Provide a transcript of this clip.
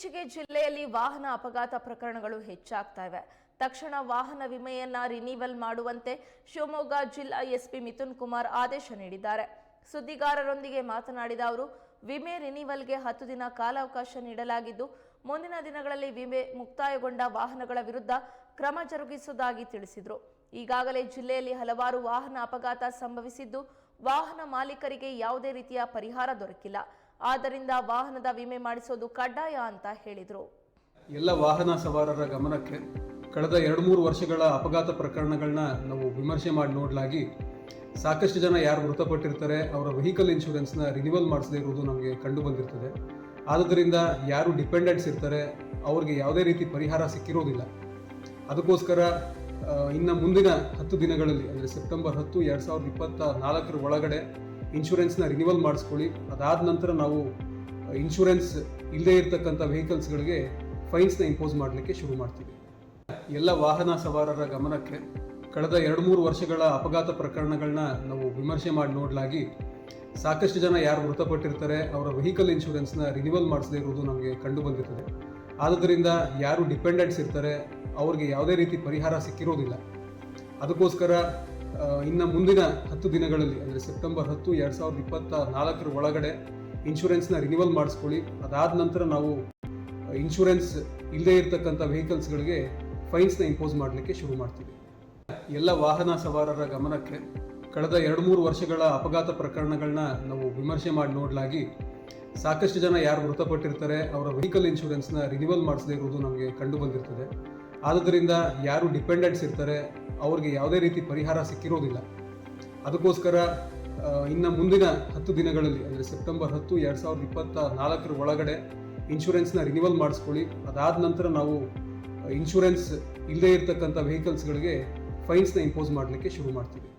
ಇತ್ತೀಚೆಗೆ ಜಿಲ್ಲೆಯಲ್ಲಿ ವಾಹನ ಅಪಘಾತ ಪ್ರಕರಣಗಳು ಹೆಚ್ಚಾಗ್ತಾ ಇವೆ. ತಕ್ಷಣ ವಾಹನ ವಿಮೆಯನ್ನ ರಿನಿವಲ್ ಮಾಡುವಂತೆ ಶಿವಮೊಗ್ಗ ಜಿಲ್ಲಾ ಎಸ್ಪಿ ಮಿಥುನ್ ಕುಮಾರ್ ಆದೇಶ ನೀಡಿದ್ದಾರೆ. ಸುದ್ದಿಗಾರರೊಂದಿಗೆ ಮಾತನಾಡಿದ ಅವರು, ವಿಮೆ ರಿನಿವಲ್ಗೆ ಹತ್ತು ದಿನ ಕಾಲಾವಕಾಶ ನೀಡಲಾಗಿದ್ದು, ಮುಂದಿನ ದಿನಗಳಲ್ಲಿ ವಿಮೆ ಮುಕ್ತಾಯಗೊಂಡ ವಾಹನಗಳ ವಿರುದ್ಧ ಕ್ರಮ ಜರುಗಿಸುವುದಾಗಿ ತಿಳಿಸಿದರು. ಈಗಾಗಲೇ ಜಿಲ್ಲೆಯಲ್ಲಿ ಹಲವಾರು ವಾಹನ ಅಪಘಾತ ಸಂಭವಿಸಿದ್ದು, ವಾಹನ ಮಾಲೀಕರಿಗೆ ಯಾವುದೇ ರೀತಿಯ ಪರಿಹಾರ ದೊರಕಿಲ್ಲ. ಆದ್ದರಿಂದ ವಾಹನದ ವಿಮೆ ಮಾಡಿಸೋದು ಕಡ್ಡಾಯ ಅಂತ ಹೇಳಿದರು. ಎಲ್ಲ ವಾಹನ ಸವಾರರ ಗಮನಕ್ಕೆ ಕಳೆದ ಎರಡು ಮೂರು ವರ್ಷಗಳ ಅಪಘಾತ ಪ್ರಕರಣಗಳನ್ನ ನಾವು ವಿಮರ್ಶೆ ಮಾಡಿ ನೋಡಲಾಗಿ ಸಾಕಷ್ಟು ಜನ ಯಾರು ಮೃತಪಟ್ಟಿರ್ತಾರೆ, ಅವರ ವೆಹಿಕಲ್ ಇನ್ಶೂರೆನ್ಸ್ನ ರಿನಿವಲ್ ಮಾಡಿಸದೇ ಇರುವುದು ನಮಗೆ ಕಂಡು ಬಂದಿರ್ತದೆ. ಆದ್ದರಿಂದ ಯಾರು ಡಿಪೆಂಡೆಂಟ್ಸ್ ಇರ್ತಾರೆ, ಅವ್ರಿಗೆ ಯಾವುದೇ ರೀತಿ ಪರಿಹಾರ ಸಿಕ್ಕಿರೋದಿಲ್ಲ. ಅದಕ್ಕೋಸ್ಕರ ಇನ್ನು ಮುಂದಿನ ಹತ್ತು ದಿನಗಳಲ್ಲಿ, ಅಂದರೆ ಸೆಪ್ಟೆಂಬರ್ ಹತ್ತು, ಎರಡು ಸಾವಿರದ ಇಪ್ಪತ್ತ ನಾಲ್ಕರ ಒಳಗಡೆ ಇನ್ಶೂರೆನ್ಸ್ನ ರಿನಿವಲ್ ಮಾಡಿಸ್ಕೊಳ್ಳಿ. ಅದಾದ ನಂತರ ನಾವು ಇನ್ಶೂರೆನ್ಸ್ ಇಲ್ಲದೇ ಇರತಕ್ಕಂಥ ವೆಹಿಕಲ್ಸ್ಗಳಿಗೆ ಫೈನ್ಸ್ನ ಇಂಪೋಸ್ ಮಾಡಲಿಕ್ಕೆ ಶುರು ಮಾಡ್ತೀವಿ. ಎಲ್ಲ ವಾಹನ ಸವಾರರ ಗಮನಕ್ಕೆ ಕಳೆದ ಎರಡು ಮೂರು ವರ್ಷಗಳ ಅಪಘಾತ ಪ್ರಕರಣಗಳನ್ನ ನಾವು ವಿಮರ್ಶೆ ಮಾಡಿ ನೋಡಲಾಗಿ ಸಾಕಷ್ಟು ಜನ ಯಾರು ಮೃತಪಟ್ಟಿರ್ತಾರೆ, ಅವರ ವೆಹಿಕಲ್ ಇನ್ಶೂರೆನ್ಸ್ನ ರಿನಿವಲ್ ಮಾಡಿಸದೇ ಇರುವುದು ನಮಗೆ ಕಂಡು ಬಂದಿರ್ತದೆ. ಆದುದರಿಂದ ಯಾರು ಡಿಪೆಂಡೆಂಟ್ಸ್ ಇರ್ತಾರೆ, ಅವ್ರಿಗೆ ಯಾವುದೇ ರೀತಿ ಪರಿಹಾರ ಸಿಕ್ಕಿರೋದಿಲ್ಲ. ಅದಕ್ಕೋಸ್ಕರ ಇನ್ನು ಮುಂದಿನ ಹತ್ತು ದಿನಗಳಲ್ಲಿ, ಅಂದರೆ ಸೆಪ್ಟೆಂಬರ್ ಹತ್ತು, ಎರಡು ಸಾವಿರದ ಇಪ್ಪತ್ತ ನಾಲ್ಕರ ಒಳಗಡೆ ಇನ್ಶೂರೆನ್ಸ್ನ ರಿನಿವಲ್ ಮಾಡಿಸ್ಕೊಳ್ಳಿ. ಅದಾದ ನಂತರ ನಾವು ಇನ್ಶೂರೆನ್ಸ್ ಇಲ್ಲದೇ ಇರತಕ್ಕಂಥ ವೆಹಿಕಲ್ಸ್ಗಳಿಗೆ ಫೈನ್ಸ್ನ ಇಂಪೋಸ್ ಮಾಡಲಿಕ್ಕೆ ಶುರು ಮಾಡ್ತೀವಿ. ಎಲ್ಲ ವಾಹನ ಸವಾರರ ಗಮನಕ್ಕೆ ಕಳೆದ ಎರಡು ಮೂರು ವರ್ಷಗಳ ಅಪಘಾತ ಪ್ರಕರಣಗಳನ್ನ ನಾವು ವಿಮರ್ಶೆ ಮಾಡಿ ನೋಡಲಾಗಿ ಸಾಕಷ್ಟು ಜನ ಯಾರು ಮೃತಪಟ್ಟಿರ್ತಾರೆ, ಅವರ ವೆಹಿಕಲ್ ಇನ್ಶೂರೆನ್ಸ್ನ ರಿನಿವಲ್ ಮಾಡಿಸದೇ ಇರುವುದು ನಮಗೆ ಕಂಡು ಬಂದಿರ್ತದೆ. ಆದ್ದರಿಂದ ಯಾರು ಡಿಪೆಂಡೆಂಟ್ಸ್ ಇರ್ತಾರೆ ಅವ್ರಿಗೆ ಯಾವುದೇ ರೀತಿ ಪರಿಹಾರ ಸಿಕ್ಕಿರೋದಿಲ್ಲ. ಅದಕ್ಕೋಸ್ಕರ ಇನ್ನು ಮುಂದಿನ ಹತ್ತು ದಿನಗಳಲ್ಲಿ, ಅಂದರೆ ಸೆಪ್ಟೆಂಬರ್ ಹತ್ತು, ಎರಡು ಸಾವಿರದ ಇಪ್ಪತ್ತ ನಾಲ್ಕರ ಒಳಗಡೆ ಇನ್ಶೂರೆನ್ಸ್ನ ರಿನಿವಲ್ ಮಾಡಿಸ್ಕೊಳ್ಳಿ. ಅದಾದ ನಂತರ ನಾವು ಇನ್ಶೂರೆನ್ಸ್ ಇಲ್ಲದೇ ಇರತಕ್ಕಂಥ ವೆಹಿಕಲ್ಸ್ಗಳಿಗೆ ಫೈನ್ಸ್ನ ಇಂಪೋಸ್ ಮಾಡಲಿಕ್ಕೆ ಶುರು ಮಾಡ್ತೀವಿ.